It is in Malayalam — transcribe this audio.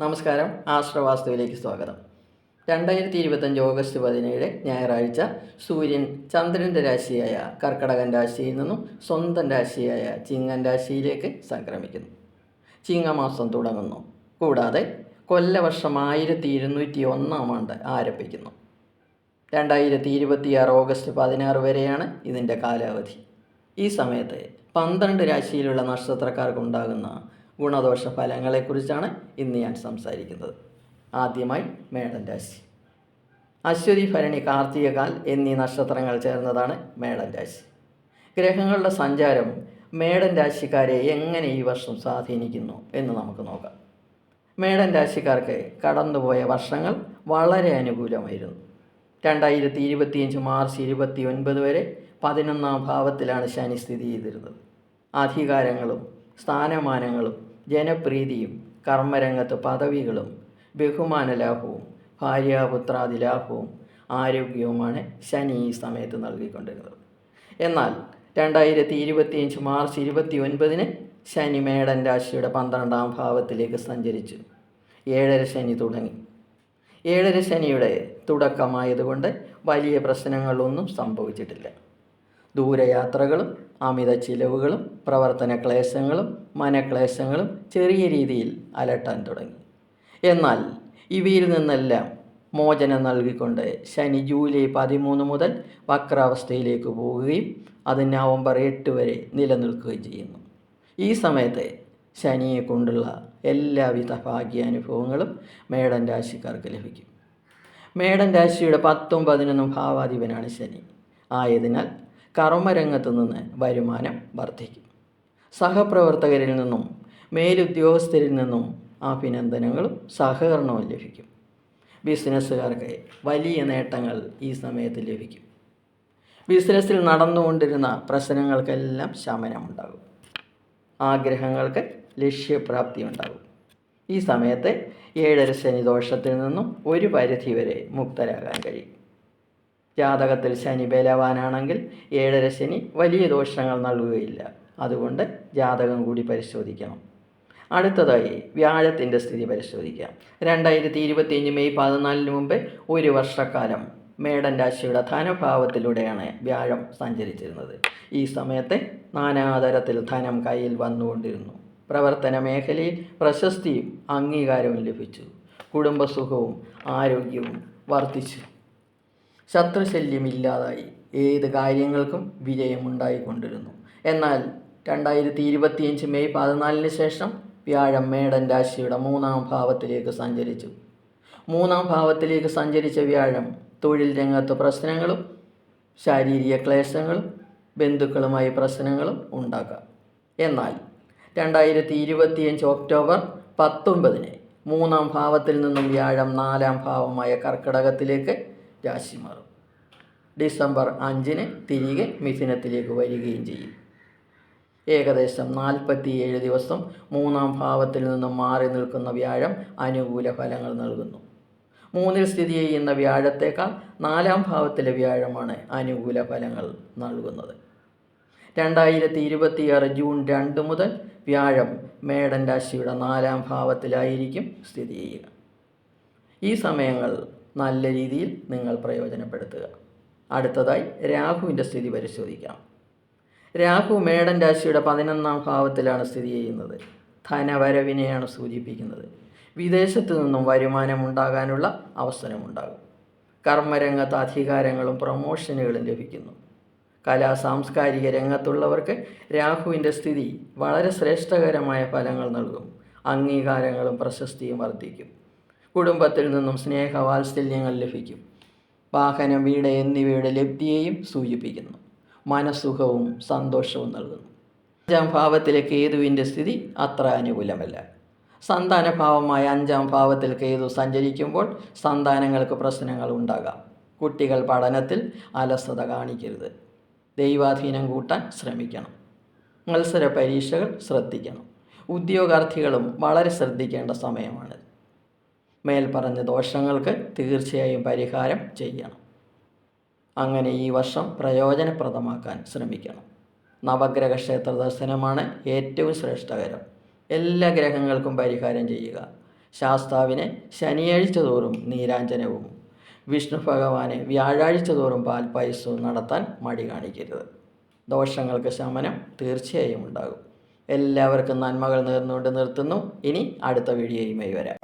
നമസ്കാരം. ആശ്രവാസ്തുവിലേക്ക് സ്വാഗതം. രണ്ടായിരത്തി ഇരുപത്തഞ്ച് ഓഗസ്റ്റ് പതിനേഴ് ഞായറാഴ്ച സൂര്യൻ ചന്ദ്രന്റെ രാശിയായ കർക്കടകൻ രാശിയിൽ നിന്നും സ്വന്തം രാശിയായ ചിങ്ങൻ രാശിയിലേക്ക് സംക്രമിക്കുന്നു. ചിങ്ങമാസം തുടങ്ങുന്നു. കൂടാതെ കൊല്ലവർഷം ആയിരത്തി ഇരുന്നൂറ്റി ഒന്നാം ആണ്ട് ആരംഭിക്കുന്നു. രണ്ടായിരത്തി ഇരുപത്തിയാറ് ഓഗസ്റ്റ് പതിനാറ് വരെയാണ് ഇതിന്റെ കാലാവധി. ഈ സമയത്ത് പന്ത്രണ്ട് രാശിയിലുള്ള നക്ഷത്രക്കാർക്കുണ്ടാകുന്ന ഗുണദോഷ ഫലങ്ങളെക്കുറിച്ചാണ് ഇന്ന് ഞാൻ സംസാരിക്കുന്നത്. ആദ്യമായി മേടൻ രാശി. അശ്വതി ഭരണി കാർത്തികകാൽ എന്നീ നക്ഷത്രങ്ങൾ ചേർന്നതാണ് മേടൻ രാശി. ഗ്രഹങ്ങളുടെ സഞ്ചാരം മേടൻ രാശിക്കാരെ എങ്ങനെ ഈ വർഷം സ്വാധീനിക്കുന്നു എന്ന് നമുക്ക് നോക്കാം. മേടൻ രാശിക്കാർക്ക് കടന്നുപോയ വർഷങ്ങൾ വളരെ അനുകൂലമായിരുന്നു. രണ്ടായിരത്തി ഇരുപത്തിയഞ്ച് മാർച്ച് ഇരുപത്തി ഒൻപത് വരെ പതിനൊന്നാം ഭാവത്തിലാണ് ശനി സ്ഥിതി ചെയ്തിരുന്നത്. അധികാരങ്ങളും സ്ഥാനമാനങ്ങളും ജനപ്രീതിയും കർമ്മരംഗത്ത് പദവികളും ബഹുമാന ലാഭവും ഭാര്യാപുത്രാദി ലാഭവും ആരോഗ്യവുമാണ് ശനി ഈ സമയത്ത് നൽകിക്കൊണ്ടിരുന്നത്. എന്നാൽ രണ്ടായിരത്തി ഇരുപത്തിയഞ്ച് മാർച്ച് ഇരുപത്തി ഒൻപതിന് ശനി മേടൻ രാശിയുടെ പന്ത്രണ്ടാം ഭാവത്തിലേക്ക് സഞ്ചരിച്ചു. ഏഴര ശനി തുടങ്ങി. ഏഴര ശനിയുടെ തുടക്കമായതുകൊണ്ട് വലിയ പ്രശ്നങ്ങളൊന്നും സംഭവിച്ചിട്ടില്ല. ദൂരയാത്രകളും അമിത ചിലവുകളും പ്രവർത്തന ക്ലേശങ്ങളും മനക്ലേശങ്ങളും ചെറിയ രീതിയിൽ അലട്ടാൻ തുടങ്ങി. എന്നാൽ ഇവയിൽ നിന്നെല്ലാം മോചനം നൽകിക്കൊണ്ട് ശനി ജൂലൈ പതിമൂന്ന് മുതൽ വക്രാവസ്ഥയിലേക്ക് പോവുകയും അത് നവംബർ എട്ട് വരെ നിലനിൽക്കുകയും ചെയ്യുന്നു. ഈ സമയത്ത് ശനിയെ കൊണ്ടുള്ള എല്ലാവിധ ഭാഗ്യാനുഭവങ്ങളും മേടൻ രാശിക്കാർക്ക് ലഭിക്കും. മേടൻ രാശിയുടെ പത്തും പതിനൊന്നും ഭാവാധിപനാണ് ശനി. ആയതിനാൽ കർമ്മരംഗത്തു നിന്ന് വരുമാനം വർദ്ധിക്കും. സഹപ്രവർത്തകരിൽ നിന്നും മേലുദ്യോഗസ്ഥരിൽ നിന്നും അഭിനന്ദനങ്ങളും സഹകരണവും ലഭിക്കും. ബിസിനസ്സുകാർക്ക് വലിയ നേട്ടങ്ങൾ ഈ സമയത്ത് ലഭിക്കും. ബിസിനസ്സിൽ നടന്നുകൊണ്ടിരുന്ന പ്രശ്നങ്ങൾക്കെല്ലാം ശമനമുണ്ടാകും. ആഗ്രഹങ്ങൾക്ക് ലക്ഷ്യപ്രാപ്തി ഉണ്ടാകും. ഈ സമയത്ത് ഏഴര ശനി ദോഷത്തിൽ നിന്നും ഒരു പരിധി വരെ മുക്തരാകാൻ കഴിയും. ജാതകത്തിൽ ശനി ബലവാനാണെങ്കിൽ ഏഴര ശനി വലിയ ദോഷങ്ങൾ നൽകുകയില്ല. അതുകൊണ്ട് ജാതകം കൂടി പരിശോധിക്കണം. അടുത്തതായി വ്യാഴത്തിന്റെ സ്ഥിതി പരിശോധിക്കാം. രണ്ടായിരത്തി ഇരുപത്തിയഞ്ച് മെയ് പതിനാലിന് മുമ്പ് ഒരു വർഷക്കാലം മേടൻ രാശിയുടെ ധനഭാവത്തിലൂടെയാണ് വ്യാഴം സഞ്ചരിച്ചിരുന്നത്. ഈ സമയത്ത് നാനാതരത്തിൽ ധനം കയ്യിൽ വന്നുകൊണ്ടിരുന്നു. പ്രവർത്തന മേഖലയിൽ പ്രശസ്തിയും അംഗീകാരവും ലഭിച്ചു. കുടുംബസുഖവും ആരോഗ്യവും വർദ്ധിച്ചു. ശത്രുശല്യമില്ലാതായി. ഏത് കാര്യങ്ങൾക്കും വിജയമുണ്ടായിക്കൊണ്ടിരുന്നു. എന്നാൽ രണ്ടായിരത്തി ഇരുപത്തിയഞ്ച് മെയ് പതിനാലിന് ശേഷം വ്യാഴം മേടൻ രാശിയുടെ മൂന്നാം ഭാവത്തിലേക്ക് സഞ്ചരിച്ചു. മൂന്നാം ഭാവത്തിലേക്ക് സഞ്ചരിച്ച വ്യാഴം തൊഴിൽ രംഗത്ത് പ്രശ്നങ്ങളും ശാരീരിക ക്ലേശങ്ങളും ബന്ധുക്കളുമായി പ്രശ്നങ്ങളും ഉണ്ടാക്കാം. എന്നാൽ രണ്ടായിരത്തി ഇരുപത്തിയഞ്ച് ഒക്ടോബർ പത്തൊമ്പതിന് മൂന്നാം ഭാവത്തിൽ നിന്നും വ്യാഴം നാലാം ഭാവമായ കർക്കിടകത്തിലേക്ക് രാശി മാറും. ഡിസംബർ അഞ്ചിന് തിരികെ മിഥുനത്തിലേക്ക് വരികയും ചെയ്യും. ഏകദേശം നാൽപ്പത്തിയേഴ് ദിവസം മൂന്നാം ഭാവത്തിൽ നിന്നും മാറി നിൽക്കുന്ന വ്യാഴം അനുകൂല ഫലങ്ങൾ നൽകുന്നു. മൂന്നിൽ സ്ഥിതി ചെയ്യുന്ന വ്യാഴത്തേക്കാൾ നാലാം ഭാവത്തിലെ വ്യാഴമാണ് അനുകൂല ഫലങ്ങൾ നൽകുന്നത്. രണ്ടായിരത്തി ഇരുപത്തിയാറ് ജൂൺ രണ്ട് മുതൽ വ്യാഴം മേടൻ രാശിയുടെ നാലാം ഭാവത്തിലായിരിക്കും സ്ഥിതി ചെയ്യുക. ഈ സമയങ്ങൾ നല്ല രീതിയിൽ നിങ്ങൾ പ്രയോജനപ്പെടുത്തുക. അടുത്തതായി രാഹുവിന്റെ സ്ഥിതി പരിശോധിക്കാം. രാഹു മേടൻ രാശിയുടെ പതിനൊന്നാം ഭാവത്തിലാണ് സ്ഥിതി ചെയ്യുന്നത്. ധനവരവിനെയാണ് സൂചിപ്പിക്കുന്നത്. വിദേശത്തു നിന്നും വരുമാനം ഉണ്ടാകാനുള്ള അവസരമുണ്ടാകും. കർമ്മരംഗത്ത് അധികാരങ്ങളും പ്രൊമോഷനുകളും ലഭിക്കുന്നു. കലാ സാംസ്കാരിക രംഗത്തുള്ളവർക്ക് രാഹുവിന്റെ സ്ഥിതി വളരെ ശ്രേഷ്ഠകരമായ ഫലങ്ങൾ നൽകും. അംഗീകാരങ്ങളും പ്രശസ്തിയും വർദ്ധിക്കും. കുടുംബത്തിൽ നിന്നും സ്നേഹവാത്സല്യങ്ങൾ ലഭിക്കും. വാഹനം വീട് എന്നിവയുടെ ലബ്ധിയെയും സൂചിപ്പിക്കുന്നു. മനസ്സുഖവും സന്തോഷവും നൽകുന്നു. അഞ്ചാം ഭാവത്തിലെ കേതുവിന്റെ സ്ഥിതി അത്ര അനുകൂലമല്ല. സന്താനഭാവമായ അഞ്ചാം ഭാവത്തിൽ കേതു സഞ്ചരിക്കുമ്പോൾ സന്താനങ്ങൾക്ക് പ്രശ്നങ്ങൾ ഉണ്ടാകാം. കുട്ടികൾ പഠനത്തിൽ അലസത കാണിക്കരുത്. ദൈവാധീനം കൂട്ടാൻ ശ്രമിക്കണം. മത്സര പരീക്ഷകൾ ശ്രദ്ധിക്കണം. ഉദ്യോഗാർത്ഥികളും വളരെ ശ്രദ്ധിക്കേണ്ട സമയമാണ് മേൽപ്പറഞ്ഞ ദോഷങ്ങൾക്ക് തീർച്ചയായും പരിഹാരം ചെയ്യണം. അങ്ങനെ ഈ വർഷം പ്രയോജനപ്രദമാക്കാൻ ശ്രമിക്കണം. നവഗ്രഹ ക്ഷേത്ര ദർശനമാണ് ഏറ്റവും ശ്രേഷ്ഠകരം. എല്ലാ ഗ്രഹങ്ങൾക്കും പരിഹാരം ചെയ്യുക. ശാസ്താവിനെ ശനിയാഴ്ച തോറും നീരാഞ്ജനവും വിഷ്ണു ഭഗവാനെ വ്യാഴാഴ്ച തോറും പാൽപ്പായസവും നടത്താൻ മടി കാണിക്കരുത്. ദോഷങ്ങൾക്ക് ശമനം തീർച്ചയായും ഉണ്ടാകും. എല്ലാവർക്കും നന്മകൾ നേർന്നുകൊണ്ട് നിർത്തുന്നു. ഇനി അടുത്ത വീഡിയോയുമായി വരാം.